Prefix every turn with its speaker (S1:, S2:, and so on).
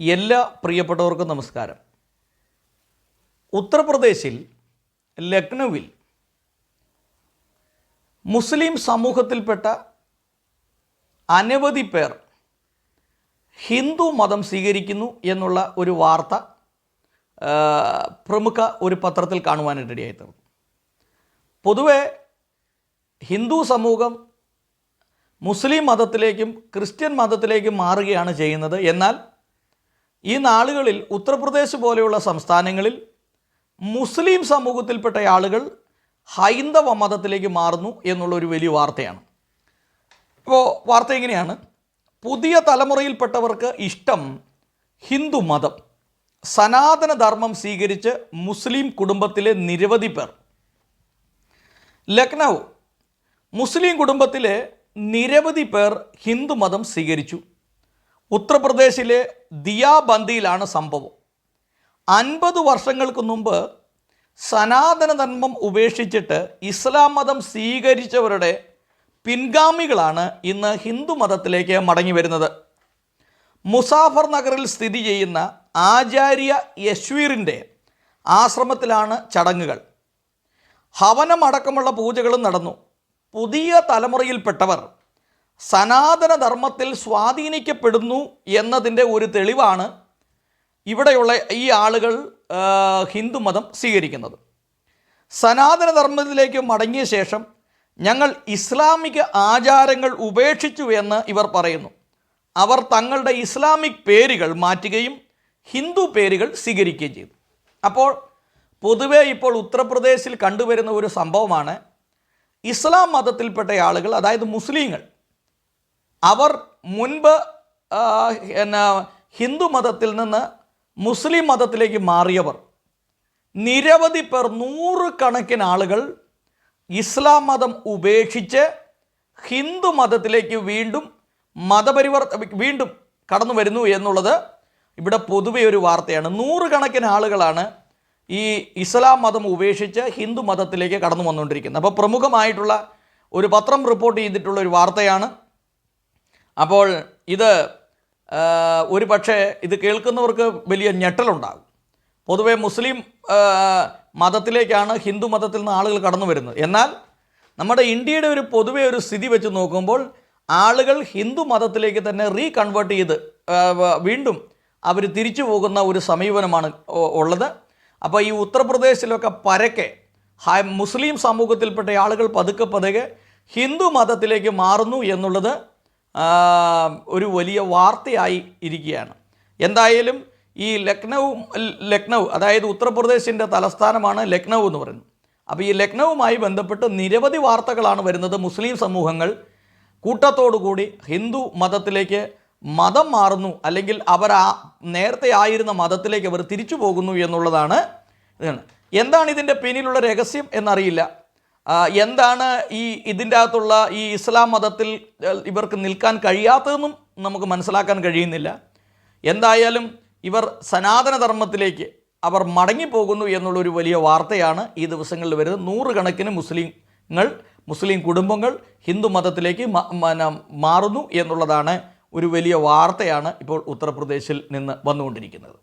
S1: എല്ലാ പ്രിയപ്പെട്ടവർക്കും നമസ്കാരം. ഉത്തർപ്രദേശിൽ ലക്നൌവിൽ മുസ്ലിം സമൂഹത്തിൽപ്പെട്ട അനവധി പേർ ഹിന്ദു മതം സ്വീകരിക്കുന്നു എന്നുള്ള ഒരു വാർത്ത പ്രമുഖ ഒരു പത്രത്തിൽ തീർന്നു പൊതുവെ ഹിന്ദു സമൂഹം മുസ്ലിം മതത്തിലേക്കും ക്രിസ്ത്യൻ മതത്തിലേക്കും മാറുകയാണ് ചെയ്യുന്നത്. എന്നാൽ ഈ നാളുകളിൽ ഉത്തർപ്രദേശ് പോലെയുള്ള സംസ്ഥാനങ്ങളിൽ മുസ്ലിം സമൂഹത്തിൽപ്പെട്ട ആളുകൾ ഹൈന്ദവ മതത്തിലേക്ക് മാറുന്നു എന്നുള്ളൊരു വലിയ വാർത്തയാണ്. അപ്പോൾ വാർത്ത എങ്ങനെയാണ് പുതിയ തലമുറയിൽപ്പെട്ടവർക്ക് ഇഷ്ടം ഹിന്ദു മതം. സനാതന ധർമ്മം സ്വീകരിച്ച് മുസ്ലിം കുടുംബത്തിലെ നിരവധി പേർ. ലക്നൗ. മുസ്ലിം കുടുംബത്തിലെ നിരവധി പേർ ഹിന്ദു മതം സ്വീകരിച്ചു. ഉത്തർപ്രദേശിലെ ദിയാബന്ദിയിലാണ് സംഭവം. അൻപത് വർഷങ്ങൾക്ക് മുമ്പ് സനാതന ധർമ്മം ഉപേക്ഷിച്ചിട്ട് ഇസ്ലാം മതം സ്വീകരിച്ചവരുടെ പിൻഗാമികളാണ് ഇന്ന് ഹിന്ദു മതത്തിലേക്ക് മടങ്ങി വരുന്നത്. മുസാഫർ നഗറിൽ സ്ഥിതി ചെയ്യുന്ന ആചാര്യ യശ്വീറിന്റെ ആശ്രമത്തിലാണ് ചടങ്ങുകൾ. ഹവനമടക്കമുള്ള പൂജകളും നടന്നു. പുതിയ തലമുറയിൽപ്പെട്ടവർ സനാതന ധർമ്മത്തിൽ സ്വാധീനിക്കപ്പെടുന്നു എന്നതിന്റെ ഒരു തെളിവാണ് ഇവിടെയുള്ള ഈ ആളുകൾ ഹിന്ദുമതം സ്വീകരിക്കുന്നത്. സനാതനധർമ്മത്തിലേക്ക് മടങ്ങിയ ശേഷം ഞങ്ങൾ ഇസ്ലാമിക ആചാരങ്ങൾ ഉപേക്ഷിച്ചു എന്ന് ഇവർ പറയുന്നു. അവർ തങ്ങളുടെ ഇസ്ലാമിക് പേരുകൾ മാറ്റുകയും ഹിന്ദു പേരുകൾ സ്വീകരിക്കുകയും ചെയ്തു. അപ്പോൾ പൊതുവെ ഇപ്പോൾ ഉത്തർപ്രദേശിൽ കണ്ടുവരുന്ന ഒരു സംഭവമാണ് ഇസ്ലാം മതത്തിൽപ്പെട്ട ആളുകൾ അതായത് മുസ്ലിങ്ങൾ അവർ മുൻപ് എന്നാ ഹിന്ദു മതത്തിൽ നിന്ന് മുസ്ലിം മതത്തിലേക്ക് മാറിയവർ. നിരവധി പേർ നൂറുകണക്കിന് ആളുകൾ ഇസ്ലാം മതം ഉപേക്ഷിച്ച് ഹിന്ദു മതത്തിലേക്ക് വീണ്ടും മതപരിവർത്ത വീണ്ടും കടന്നു വരുന്നു എന്നുള്ളത് ഇവിടെ പൊതുവെ ഒരു വാർത്തയാണ്. നൂറുകണക്കിന് ആളുകളാണ് ഈ ഇസ്ലാം മതം ഉപേക്ഷിച്ച് ഹിന്ദു മതത്തിലേക്ക് കടന്നു വന്നുകൊണ്ടിരിക്കുന്നത്. അപ്പോൾ പ്രമുഖമായിട്ടുള്ള ഒരു പത്രം റിപ്പോർട്ട് ചെയ്തിട്ടുള്ള ഒരു വാർത്തയാണ് അപ്പോൾ ഇത് ഒരു പക്ഷേ ഇത് കേൾക്കുന്നവർക്ക് വലിയ ഞെട്ടലുണ്ടാകും. പൊതുവേ മുസ്ലിം മതത്തിലേക്കാണ് ഹിന്ദു മതത്തിൽ നിന്ന് ആളുകൾ കടന്നു വരുന്നത്. എന്നാൽ നമ്മുടെ ഇന്ത്യയുടെ ഒരു പൊതുവേ ഒരു സ്ഥിതി വെച്ച് നോക്കുമ്പോൾ ആളുകൾ ഹിന്ദു മതത്തിലേക്ക് തന്നെ റീകൺവേർട്ട് ചെയ്ത് വീണ്ടും അവർ തിരിച്ചു പോകുന്ന ഒരു സമീപനമാണ് ഉള്ളത്. അപ്പോൾ ഈ ഉത്തർപ്രദേശിലൊക്കെ പരക്കെ മുസ്ലിം സമൂഹത്തിൽപ്പെട്ട ആളുകൾ പതുക്കെ പതുക്കെ ഹിന്ദു മതത്തിലേക്ക് മാറുന്നു എന്നുള്ളത് ഒരു വലിയ വാർത്തയായി ഇരിക്കുകയാണ്. എന്തായാലും ഈ ലക്നൗ ലക്നൗ അതായത് ഉത്തർപ്രദേശിന്റെ തലസ്ഥാനമാണ് ലക്നൗ എന്ന് പറയുന്നത് അപ്പോൾ ഈ ലക്നൗവുമായി ബന്ധപ്പെട്ട് നിരവധി വാർത്തകളാണ് വരുന്നത്. മുസ്ലിം സമൂഹങ്ങൾ കൂട്ടത്തോടുകൂടി ഹിന്ദു മതത്തിലേക്ക് മതം മാറുന്നു അല്ലെങ്കിൽ അവർ ആ നേരത്തെ ആയിരുന്ന മതത്തിലേക്ക് അവർ തിരിച്ചു പോകുന്നു എന്നുള്ളതാണ് ഇതാണ്. എന്താണ് ഇതിന്റെ പിന്നിലുള്ള രഹസ്യം എന്നറിയില്ല. എന്താണ് ഈ ഇതിന്റെ അകത്തുള്ള ഈ ഇസ്ലാം മതത്തിൽ ഇവർക്ക് നിൽക്കാൻ കഴിയാത്തതെന്നും നമുക്ക് മനസ്സിലാക്കാൻ കഴിയുന്നില്ല. എന്തായാലും ഇവർ സനാതനധർമ്മത്തിലേക്ക് അവർ മടങ്ങിപ്പോകുന്നു എന്നുള്ളൊരു വലിയ വാർത്തയാണ് ഈ ദിവസങ്ങളിൽ വരുന്നത്. നൂറുകണക്കിന് മുസ്ലിങ്ങൾ മുസ്ലിം കുടുംബങ്ങൾ ഹിന്ദു മതത്തിലേക്ക് മാറുന്നു എന്നുള്ളതാണ് ഒരു വലിയ വാർത്തയാണ് ഇപ്പോൾ ഉത്തർപ്രദേശിൽ നിന്ന് വന്നുകൊണ്ടിരിക്കുന്നത്.